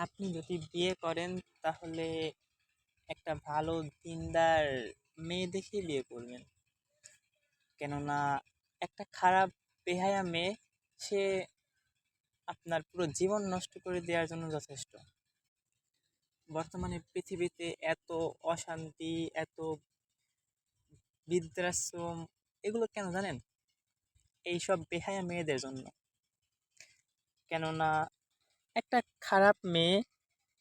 আপনি যদি বিয়ে করেন, তাহলে একটা ভালো দিনদার মেয়ে দেখে বিয়ে করবেন। কেননা, একটা খারাপ বেহায়া মেয়ে, সে আপনার পুরো জীবন নষ্ট করে দেওয়ার জন্য যথেষ্ট। বর্তমানে পৃথিবীতে এত অশান্তি, এত বৃদ্ধাশ্রম, এগুলো কেন জানেন? এইসব বেহায়া মেয়েদের জন্য। কেননা একটা খারাপ মেয়ে।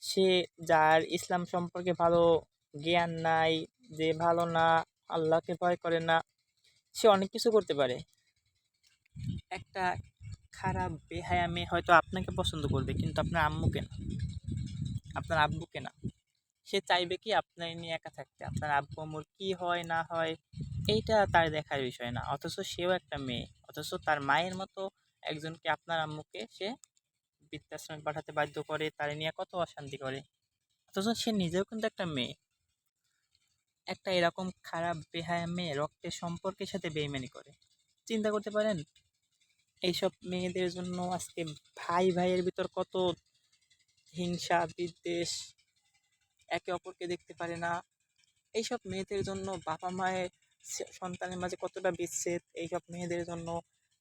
সে যার ইসলাম সম্পর্কে ভালো জ্ঞান নাই, যে ভালো না, আল্লাহকে ভয় করে না, সে অনেক কিছু করতে পারে। একটা খারাপ বেহায়া মেয়ে হয়তো আপনাকে পছন্দ করবে, কিন্তু আপনার আম্মুকে না আপনার আব্বুকে না সে চাইবে কি আপনার নিয়ে একা থাকতে, আপনার আব্বু আম্মুর কী হয়, না হয়, এইটা তার দেখার বিষয় না। অথচ সেও একটা মেয়ে, অথচ তার মায়ের মতো একজনকে আপনার আম্মুকে সে বৃদ্ধাশ্রমে পাঠাতে বাধ্য করে, তার নিয়ে কত অশান্তি করে। অথচ সে নিজেও কিন্তু একটা মেয়ে। একটা এরকম খারাপ বেহায়া মেয়ে রক্তের সম্পর্কের সাথে বেইমানি করে। চিন্তা করতে পারেন, এইসব মেয়েদের জন্য আজকে ভাই ভাইয়ের ভিতর কত হিংসা, বিদ্বেষ, একে অপরকে দেখতে পারে না। এইসব মেয়েদের জন্য বাবা মায়ের সন্তানের মাঝে কতটা বিচ্ছেদ। এইসব মেয়েদের জন্য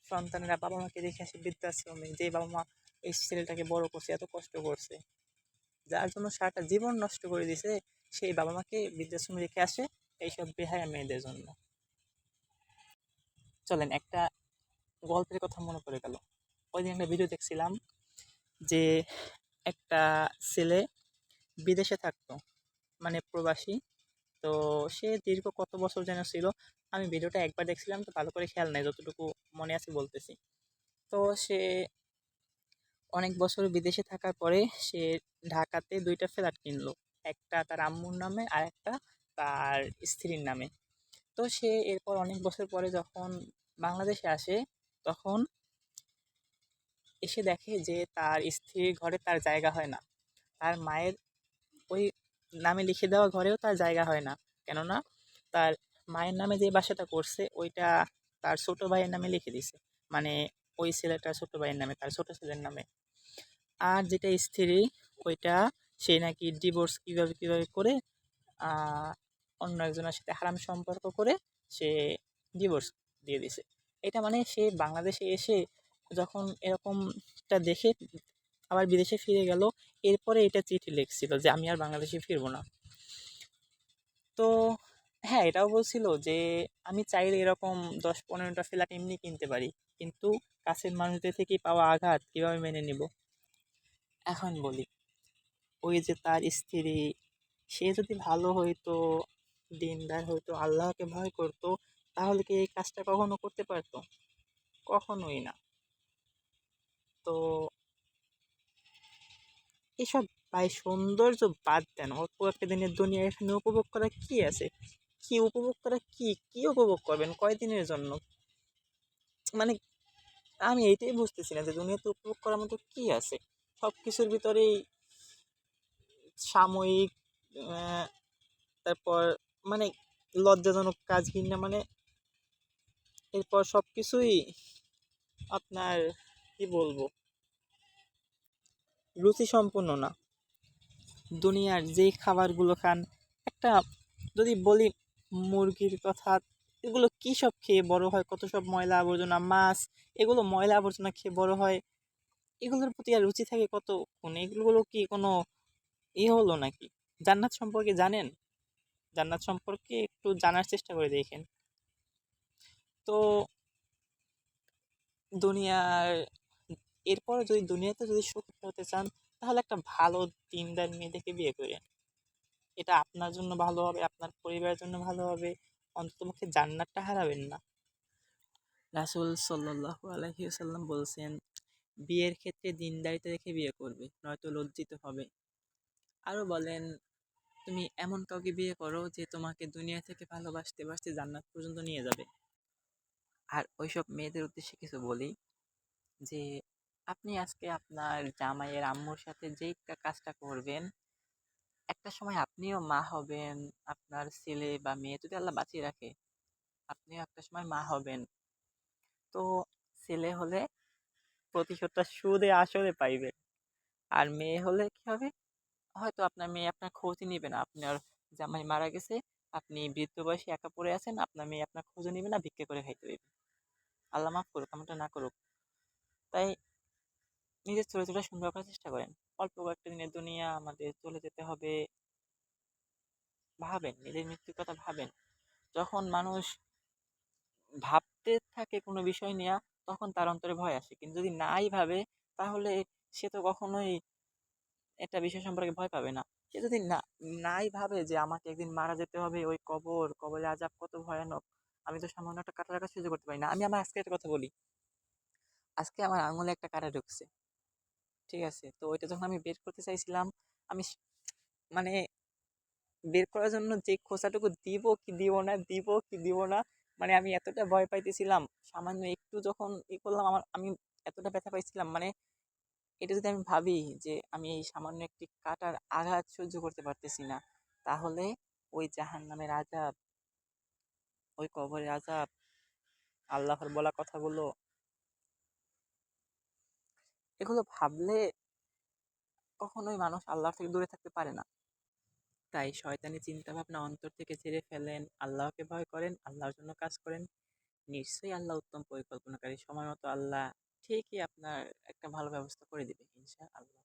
সন্তানেরা বাবা মাকে রেখে আসে বৃদ্ধাশ্রমে, যে বাবা মা এই ছেলেটাকে বড় করছে, এত কষ্ট করছে। যার জন্য সারাটা জীবন নষ্ট করে দিছে, সেই বাবা মাকে বৃদ্ধাশ্রমে রেখে আসে এইসব বেহায়া মেয়েদের জন্য। চলেন, একটা গল্পের কথা মনে পড়ে গেল। ওই দিন একটা ভিডিও দেখছিলাম যে একটা ছেলে বিদেশে থাকতো মানে প্রবাসী। তো সে দীর্ঘ কত বছর যেন ছিল, আমি ভিডিওটা একবার দেখছিলাম, তো ভালো করে খেয়াল নাই, যতটুকু মনে আছে বলতেছি। তো সে অনেক বছর বিদেশে থাকার পরে সে ঢাকাতে দুইটা ফ্ল্যাট কিনলো। একটা তার আম্মুর নামে আর একটা তার স্ত্রীর নামে। তো সে এরপর অনেক বছর পরে যখন বাংলাদেশে আসে, তখন এসে দেখে যে তার স্ত্রীর ঘরে তার জায়গা হয় না। তার মায়ের ওই নামে লিখে দেওয়া ঘরেও তার জায়গা হয় না। কেননা তার মায়ের নামে যে বাসাটা করছে, ওইটা তার ছোট ভাইয়ের নামে লিখে দিছে। মানে ওই ছেলেটার ছোট ভাইয়ের নামে, তার ছোট ছেলের নামে। আর যেটা স্ত্রী, ওইটা সে নাকি ডিভোর্স কীভাবে কীভাবে করে অন্য একজনের সাথে হারাম সম্পর্ক করে সে ডিভোর্স দিয়ে দিছে। এটা মানে সে বাংলাদেশে এসে যখন এরকমটা দেখে আবার বিদেশে ফিরে গেল, এরপরে এটা চিঠি লিখছিল যে, আমি আর বাংলাদেশে ফিরবো না। তো হ্যাঁ এটাও বলছিল যে, আমি চাইলে এরকম দশ পনেরোটা ফ্ল্যাট এমনি কিনতে পারি, কিন্তু কাছের মানুষদের থেকে পাওয়া আঘাত কীভাবে মেনে নিব? এখন বলি। ওই যে তার স্ত্রী, সে যদি ভালো হইতো, দিনদার হইতো, আল্লাহকে ভয় করতো, তাহলে কি এই কাজটা কখনো করতে পারতো? কখনোই না। তো এসব ভাই সৌন্দর্য বাদ দেন। অল্প একটা দিনের দুনিয়া এখানে উপভোগ করা কি আছে? কি উপভোগ করা কি? কি উপভোগ করবেন? কয়দিনের জন্য? মানে আমি এইটাই বুঝতেছি না যে দুনিয়াতে উপভোগ করার মতো কি আছে? সব কিছুর ভিতরেই সাময়িক তারপর মানে লজ্জাজনক কাজ কিনা মানে এরপর সব কিছুই আপনার, কি বলব রুচি সম্পূর্ণ না। দুনিয়ার যেই খাবারগুলো খান, একটা যদি বলি মুরগির কথা, এগুলো কী সব খেয়ে বড় হয়? কত সব ময়লা আবর্জনা মাছ, এগুলো ময়লা আবর্জনা খেয়ে বড় হয়? এগুলোর প্রতি আর রুচি থাকে কত কোন এগুলো কি কোনো ই হলো নাকি? জান্নাত সম্পর্কে জানেন? জান্নাত সম্পর্কে একটু জানার চেষ্টা করে দেখেন। তো দুনিয়ার এরপর যদি দুনিয়াতে যদি সুখী হতে চান, তাহলে একটা ভালো দিনদার মেয়ে দেখে বিয়ে করেন। এটা আপনার জন্য ভালো হবে, আপনার পরিবারের জন্য ভালো হবে। অন্ততপক্ষে জান্নাতটা হারাবেন না। রাসুল সাল্লাহ আলহিউসাল্লাম বলছেন বিয়ের ক্ষেত্রে দিনদারিতা দেখে বিয়ে করবে, নয়তো লজ্জিত হবে। আরও বলেন, তুমি এমন কাউকে বিয়ে করো যে তোমাকে দুনিয়া থেকে ভালোবাসতে বাসতে জান্নাত পর্যন্ত নিয়ে যাবে। আর ওইসব মেয়েদের উদ্দেশ্যে কিছু বলি, যে আপনি আজকে আপনার জামাইয়ের আম্মুর সাথে যেই কাজটা করবেন, একটা সময় আপনিও মা হবেন, আপনার ছেলে বা মেয়ে যদি আল্লাহ বাঁচিয়ে রাখে, আপনিও একটা সময় মা হবেন। তো ছেলে হলে প্রতিশোধটা সুদে, আসলে পাইবেন আর মেয়ে হলে কি হবে? হয়তো আপনার মেয়ে আপনার খোঁজই নিবে না। আপনার জামাই মারা গেছে, আপনি বৃদ্ধ বয়সে একা পড়ে আছেন, আপনার মেয়ে আপনার খোঁজও নিবে না, ভিক্ষা করে খাইতে হইবে আল্লাহ মাফ করুক, এমনটা না করুক। তাই নিজের চরিত্রটা সুন্দর করার চেষ্টা করেন। অল্প কয়েকটা দিনের দুনিয়া আমাদের চলে যেতে হবে। ভাবেন, নিজের মৃত্যুর কথা ভাবেন। যখন মানুষ ভাবতে থাকে কোনো বিষয় নিয়ে তখন তার অন্তরে ভয় আসে। কিন্তু যদি নাই ভাবে, তাহলে সে তো কখনোই একটা বিষয় সম্পর্কে ভয় পাবে না। সে যদি না, নাই ভাবে যে আমাকে একদিন মারা যেতে হবে, ওই কবর কবরে আজাব কত ভয়ানক, আমি তো সামান্য একটা কাটার কাছে সহ্য করতে পারি না। আমি আমার আজকে একটা কথা বলি। আজকে আমার আঙুলে একটা কাটা ঢুকছে। ঠিক আছে? তো ওইটা যখন আমি বের করতে চাইছিলাম, আমি মানে বের করার জন্য যে খোঁচাটুকু দিব কি দিব না, দিব কি দিব না মানে আমি এতটা ভয় পাইতেছিলাম, সামান্য একটু যখন ই করলাম আমার, আমি এতটা ব্যথা পাইছিলাম মানে এটা যদি আমি ভাবি যে আমি এই সামান্য একটি কাটার আঘাত সহ্য করতে পারতেছি না, তাহলে ওই জাহান নামের আজাব ওই কবরের আজাব আল্লাহর বলা কথাগুলো এগুলো ভাবলে কখনোই মানুষ আল্লাহ থেকে দূরে থাকতে পারে না। তাই শয়তানি চিন্তা ভাবনা অন্তর থেকে ছেড়ে ফেলেন। আল্লাহকে ভয় করেন, আল্লাহর জন্য কাজ করেন। নিশ্চয়ই আল্লাহ উত্তম পরিকল্পনাকারী। সময় মতো আল্লাহ ঠিকই আপনার একটা ভালো ব্যবস্থা করে দিবে ইনশা আল্লাহ